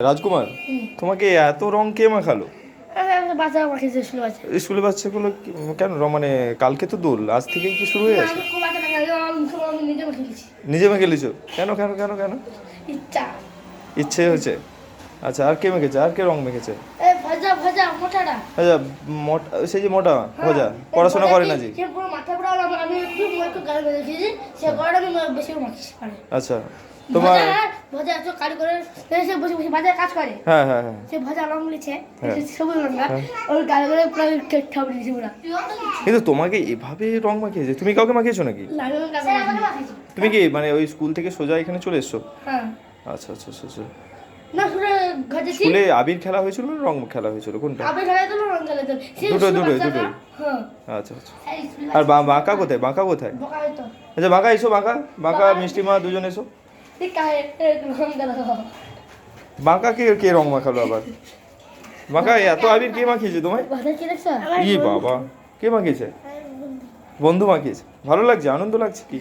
রাজকুমার তোমাকে এত রং কে মাখালো? স্কুলের বাচ্চাগুলো কেন মানে কালকে তো দোল আজ থেকেই কি শুরু হয়ে গেছে নিজে মেখে লিছো কেন কেন কেন কেন? ইচ্ছে। হয়েছে? আচ্ছা আর কে মেখেছে? আর কে রং মেখেছে? আচ্ছা মোটা সেই যে মোটা ভজা পড়াশোনা করে না যে পারে আচ্ছা তোমার ভজা তো কাজ করে সে বসে বসে বাজারে কাজ করে। হ্যাঁ হ্যাঁ হ্যাঁ। সে ভজা রং লিছে হ্যাঁ। সবুজ রঙা ওর গায়ে করে পুরো ঠাউরি দিয়েছে পুরো। কিন্তু তোমাকে এভাবে রং মাখিয়েছে? তুমি কাউকে মাখিয়েছো নাকি? তুমি কি মানে ওই স্কুল থেকে সোজা এখানে চলে এসছো? হ্যাঁ। আচ্ছা আচ্ছা আচ্ছা আচ্ছা। না স্কুলে আবির খেলা হয়েছিল না রং খেলা হয়েছিল? কোনটা? আবে খেলা তো রং খেলা দুটো, দুটোই, দুটোই। হ্যাঁ। আচ্ছা আচ্ছা। আর বা- বাঁকা কোথায়? বাঁকা কোথায় আচ্ছা বাঁকা এসো বাঁকা বাঁকা মিষ্টি মা দুজন এসো। বাঁকা কে কে রং মাখালো আবার? বাঁকা এত আবির কে মাখিয়েছে তোমায়? ই বাবা কে মাখিয়েছে? বন্ধু মাখিয়েছে। ভালো লাগছে আনন্দ লাগছে কি?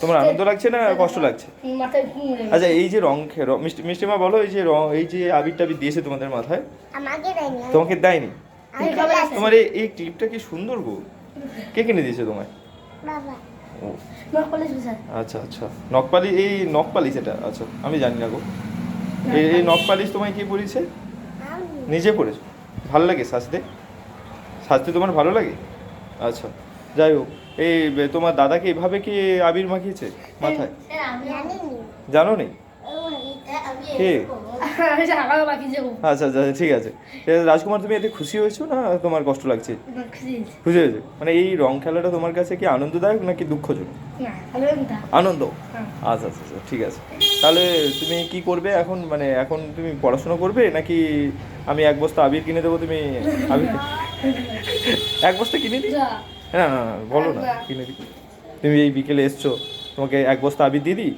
তোমার আনন্দ লাগছে না কষ্ট লাগছে? আচ্ছা এই যে রং মিষ্টি মিষ্টি মা বলো এই যে রং এই যে আবির টাবির দিয়েছে তোমাদের মাথায়? তোমাকে দেয়নি। তোমার এই ক্লিপটা কি সুন্দর গো। কে কিনে দিয়েছে তোমায়? বাবা। আচ্ছা আচ্ছা। নখপালি এই নখপালিশ এটা আচ্ছা আমি জানি না গো। এই এই নখপালিশ তোমায় কে পরিয়েছে নিজে পড়েছো? ভালো লাগে সাজতে সাজতে তোমার ভালো লাগে? আচ্ছা যাই হোক এই তোমার দাদাকে এভাবে কি আবির মাখিয়েছে? মাথায়? জানো নি? কে? আমাকে আচ্ছা আচ্ছা ঠিক আছে। রাজকুমার তুমি এতে খুশি হয়েছো না তোমার কষ্ট লাগছে? খুশি হয়েছে। মানে এই রং খেলাটা তোমার কাছে কি আনন্দদায়ক নাকি দুঃখজনক? আনন্দ? হ্যাঁ। আচ্ছা আচ্ছা আচ্ছা ঠিক আছে। তাহলে তুমি কি করবে এখন? মানে এখন তুমি পড়াশোনা করবে নাকি আমি এক বস্তা আবির কিনে দেবো তুমি আবির এক বস্তা কিনে দিই? যা না না না, বলো না না। কিনে দিই। তুমি এই বিকেলে এসছো। তোমাকে এক বস্তা আবির দিয়ে দিই?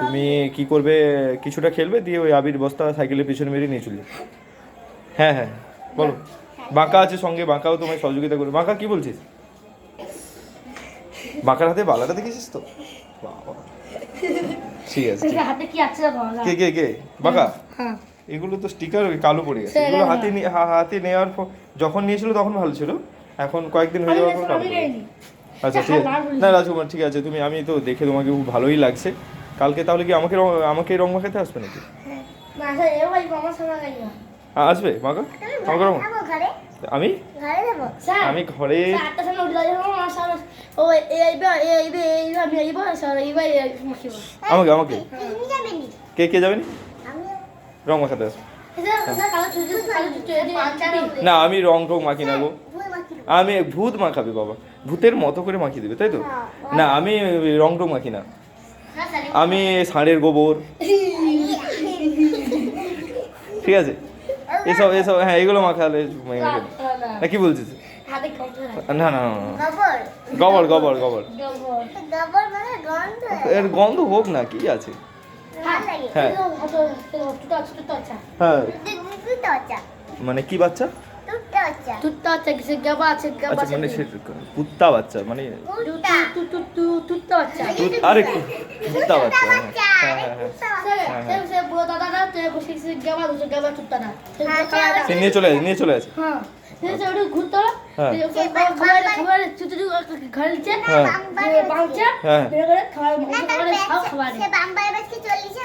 তুমি কি করবে কিছুটা খেলবে দিয়ে ওই আবির বস্তা সাইকেলের পিছনে মেরে নিয়ে চলে হ্যাঁ হ্যাঁ বলো। বাঁকা আছে সঙ্গে বাঁকাও তোমায় সহযোগিতা করবে। বাঁকা কি বলছিস? বাঁকার হাতে বালাটা দেখেছিস তো? ঠিক আছে কি কে কে কে? বাঁকা? হ্যাঁ। এগুলো তো স্টিকার কালো পড়ে গেছে। এগুলো হাতে নিয়ে হা- হাতে নেওয়ার পর যখন নিয়েছিল তখন ভালো ছিল। এখন কয়েকদিন হয়ে যাওয়ার পর কালো আচ্ছা ঠিক আছে। না রাজকুমার ঠিক আছে তুমি আমি তো দেখে তোমাকে খুব ভালোই লাগছে। কালকে তাহলে কি আমাকে আমাকে রং মাখাতে আসবে নাকি? না। আসবে? মাকা আমাকে রং ঘরে। আমি? ঘরে যাব। আমি ঘরে আটটা সময় উঠে যাব আমার স্যার ও এই আইবে এই আইবে এই আইবে আমি আইবো স্যার মাখিব আমাকে আমাকে? তুমি যাবে নি কে কে যাবেনি আমি রং মাখাতে আসবে। না আমি রং টং মাখি না গো। আমি ভূত মাখাবে বাবা। ভূতের মতো করে মাখিয়ে দেবে তাই তো? না আমি রং টং মাখি না। আমি ষাঁড়ের গোবর। ঠিক আছে? এসব এসব হ্যাঁ এগুলো মাখালে। না কি বলছিস? না না। গোবর। গোবর গোবর এর গন্ধ হোক না কি আছে? হ্যাঁ। হ্যাঁ। মানে কি বাচ্চা? দুটো আচ্ছা তুতা গাবা আছে গাবা আচ্ছা আছে। মানে কুত্তা বাচ্চা মানে দুটা তু তু তু তুতা বাচ্চা আরে কুত্তা বাচ্চা হ্যাঁ হ্যাঁ। হ্যাঁ হ্যাঁ। সে সে বড় দাদা না বসে কিছু গাবা দুটো গাবা তুতা না। সে নিয়ে চলে আসে নিয়ে চলে আসে হ্যাঁ সে সে ওটা ঘুরতো হ্যাঁ।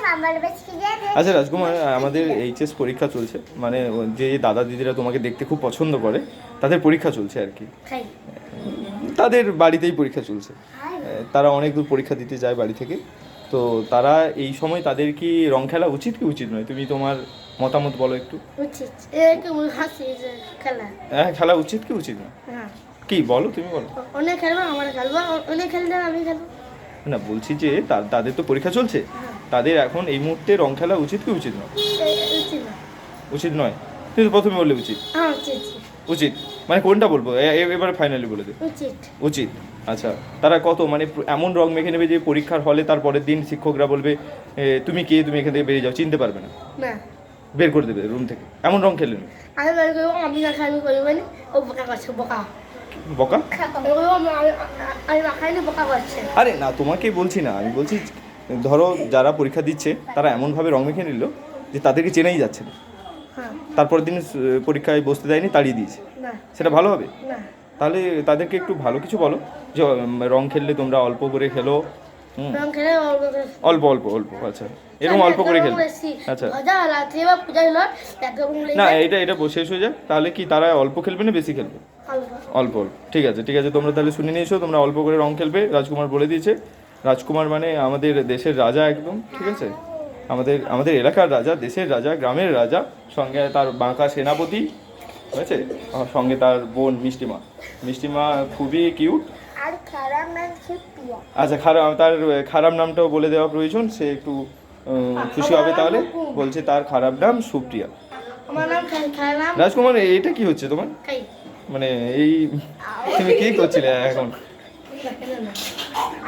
হ্যাঁ হ্যাঁ। আচ্ছা রাজকুমার আমাদের এইচএস পরীক্ষা চলছে। মানে যে দাদা দিদিরা তোমাকে দেখতে খুব পছন্দ করে তাদের পরীক্ষা চলছে আর কি। তাদের বাড়িতেই পরীক্ষা চলছে। তারা অনেক দূর পরীক্ষা দিতে যায় বাড়ি থেকে। তো তারা এই সময় তাদের কি রং খেলা উচিত কি উচিত নয়? তুমি তোমার মতামত বলো একটু। হ্যাঁ খেলা উচিত কি উচিত না হ্যাঁ। কি বলো তুমি বলো। অনেক খেলব আমরা খেলব অনেক খেললে আমি খেলব। না বলছি যে তাদের তো পরীক্ষা চলছে। তাদের এখন এই মুহূর্তে রং খেলা উচিত কি উচিত নয়? উচিত নয়। তুমি তো প্রথমে বললে উচিত। হ্যাঁ উচিত উচিত। মানে কোনটা বলব? এবারে ফাইনালি বলে দে। উচিত। আচ্ছা তারা কত? মানে এমন রং মেখে নেবে যে পরীক্ষার হলে তার পরের দিন শিক্ষকরা বলবে তুমি কে? তুমি এখান থেকে বেরিয়ে যাও। চিনতে পারবে না। বের করে দেবে রুম থেকে। এমন রং খেলে আমি করব না খাই মানে ও বোকা করছে বোকা। বোকা? আরে না তোমাকে বলছি না। আমি বলছি ধরো যারা পরীক্ষা দিচ্ছে তারা এমনভাবে রং মেখে নিল যে তাদেরকে চেনাই যাচ্ছে না। হ্যাঁ। তারপরের দিন পরীক্ষায় বসতে দেয়নি তাড়িয়ে দিয়েছে। সেটা ভালো হবে? তাহলে তাদেরকে একটু ভালো কিছু বলো যে রং খেললে তোমরা অল্প করে খেলো অল্প অল্প অল্প আচ্ছা। এরকম অল্প করে খেলবে আচ্ছা। না এটা এটা শেষ হয়ে যায় তাহলে কি তারা অল্প খেলবে না বেশি খেলবে? অল্প অল্প। ঠিক আছে ঠিক আছে তোমরা তাহলে শুনে নিয়েছো তোমরা অল্প করে রং খেলবে। রাজকুমার বলে দিয়েছে। রাজকুমার মানে আমাদের দেশের রাজা একদম ঠিক আছে? আমাদের আমাদের এলাকার রাজা দেশের রাজা গ্রামের রাজা সঙ্গে তার বাঁকা সেনাপতি হয়েছে? আর সঙ্গে তার বোন মিষ্টিমা। মিষ্টিমা খুবই কিউট। আচ্ছা খারাপ তার খারাপ নামটাও বলে দেওয়া প্রয়োজন সে একটু খুশি হবে তাহলে। বলছে তার খারাপ নাম সুপ্রিয়া। রাজকুমার এটা কি হচ্ছে তোমার? মানে এই তুমি কি করছিলে এখন?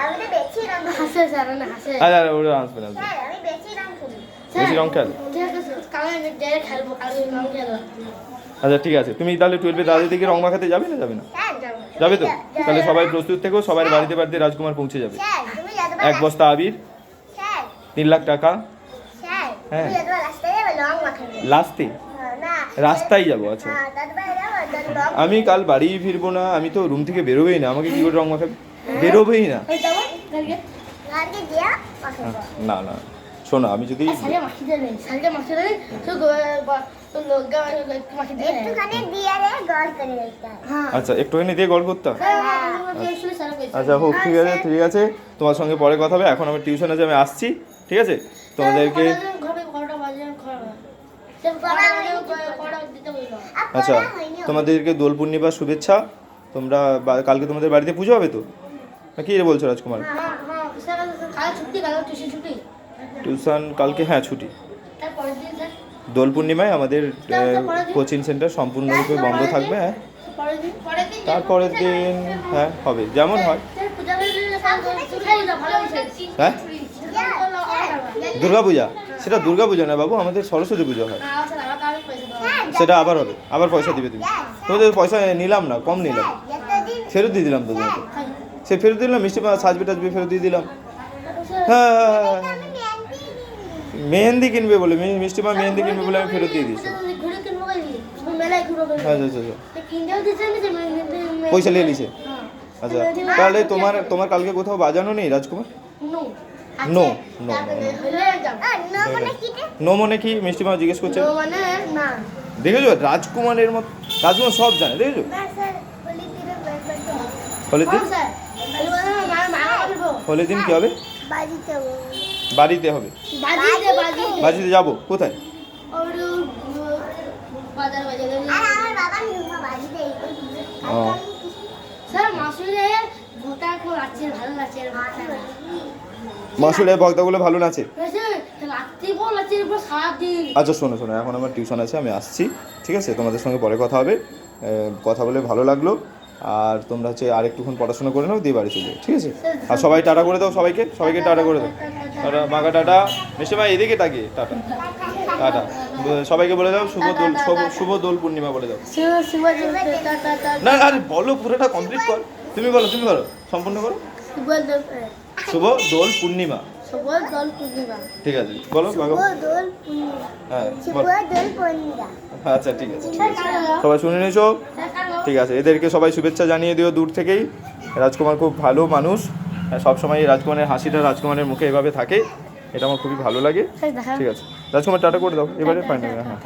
আমি তো বেশি রং হাসে স্যার না হাসে। আচ্ছা আচ্ছা, ওটা আসবে না বেশি রং খেলি। আচ্ছা ঠিক আছে। তুমি তাহলে টুয়েলভে দাদি থেকে রং মাখাতে যাবে না যাবে না? যাবে। তো? তাহলে সবাই প্রস্তুত থেকো সবার বাড়িতে বাড়িতে রাজকুমার পৌঁছে যাবে। এক বস্তা আবির তিন লাখ টাকা। হ্যাঁ। তুমি রাস্তায় যাবে রং মাখাবে লাস্টে হ্যাঁ, রাস্তায় যাব আচ্ছা। হ্যাঁ আমি কাল বাড়ি ফিরবো না আমি তো রুম থেকে বেরোবেই না আমাকে কি করে রং মাখাবে? বেরোবেই না। মাখাবো না না। শোনো আমি যদি হয় হ্যাঁ। আচ্ছা একটুখানি দিয়ে গল্প করতাম আচ্ছা আচ্ছা হোক ঠিক আছে ঠিক আছে। তোমার সঙ্গে পরে কথা হবে। এখন আমি টিউশন আছে আমি আসছি ঠিক আছে? তোমাদেরকে আচ্ছা তোমাদেরকে দোল পূর্ণিমার শুভেচ্ছা। তোমরা কালকে তোমাদের বাড়িতে পুজো হবে তো? কি রে বলছো রাজকুমার? হ্যাঁ হ্যাঁ টিউশন কালকে হ্যাঁ ছুটি। দোল পূর্ণিমায় আমাদের কোচিং সেন্টার সম্পূর্ণরূপে বন্ধ থাকবে হ্যাঁ। তারপরের দিন হ্যাঁ হবে যেমন হয় হ্যাঁ। দুর্গা পূজা সেটা দুর্গা পূজা না বাবু আমাদের সরস্বতী পুজো হয়। দাও সেটা আবার হবে আবার পয়সা দিবে তুমি। তোমাদের পয়সা নিলাম না কম নিলাম। ফেরত দিয়ে দিলাম তো তোমাকে সে ফেরত দিলাম মিষ্টি সাজবে টাজবে ফেরত দিয়ে দিলাম হ্যাঁ হ্যাঁ, হ্যাঁ, হ্যাঁ। মেহেন্দি কিনবে বলে মিষ্টি মা মেহেন্দি কিনবে বলে আমি ফেরত দিয়ে দিয়েছি। আচ্ছা আচ্ছা পয়সা নিয়ে নিছে। আচ্ছা তাহলে তোমার তোমার কালকে কোথাও বাজানো নেই রাজকুমার? নো নো নো মানে কি নো মনে কি? মিষ্টি মা জিজ্ঞেস করছে। দেখেছ? রাজকুমারের মতো রাজকুমার সব জানে দেখেছ? হলে দিন কোন স্যার আমি বললাম মা মা হলে দিন কি হবে? বাড়িতে হবে। বাড়িতে যাব? কোথায়? মাসুরের ভক্তগুলো ভালো নাচে? আচ্ছা শোনো শোনো এখন আমার টিউশন আছে আমি আসছি ঠিক আছে? তোমাদের সঙ্গে পরে কথা হবে। কথা বলে ভালো লাগল। আর তোমরা হচ্ছে আর একটুক্ষণ পড়াশোনা করে নাও দিয়ে বাড়ি চলে ঠিক আছে? আর সবাই টাটা করে দাও সবাইকে সবাইকে টাটা করে দাও। টাটা মাগা টাটা। মিষ্টি ভাই এদিকে তাকিয়ে টাটা। টাটা। সবাইকে বলে দাও শুভ দোল শুভ- দোল পূর্ণিমা বলে দাও। না আরে বলো পুরোটা কমপ্লিট কর। তুমি বলো তুমি করো সম্পূর্ণ করো। শুভ দোল পূর্ণিমা। দল পূর্ণিমা। ঠিক আছে বলো হ্যাঁ শুভ বলো। দোল পূর্ণিমা। আচ্ছা ঠিক আছে ঠিক আছে। সবাই শুনে নিয়েছো? ঠিক আছে এদেরকে সবাই শুভেচ্ছা জানিয়ে দিও দূর থেকেই। রাজকুমার খুব ভালো মানুষ। সবসময় রাজকুমারের হাসিটা রাজকুমারের মুখে এভাবে থাকে এটা আমার খুবই ভালো লাগে। ঠিক আছে। রাজকুমার টাটা করে দাও এবারে ফাইনাল হ্যাঁ।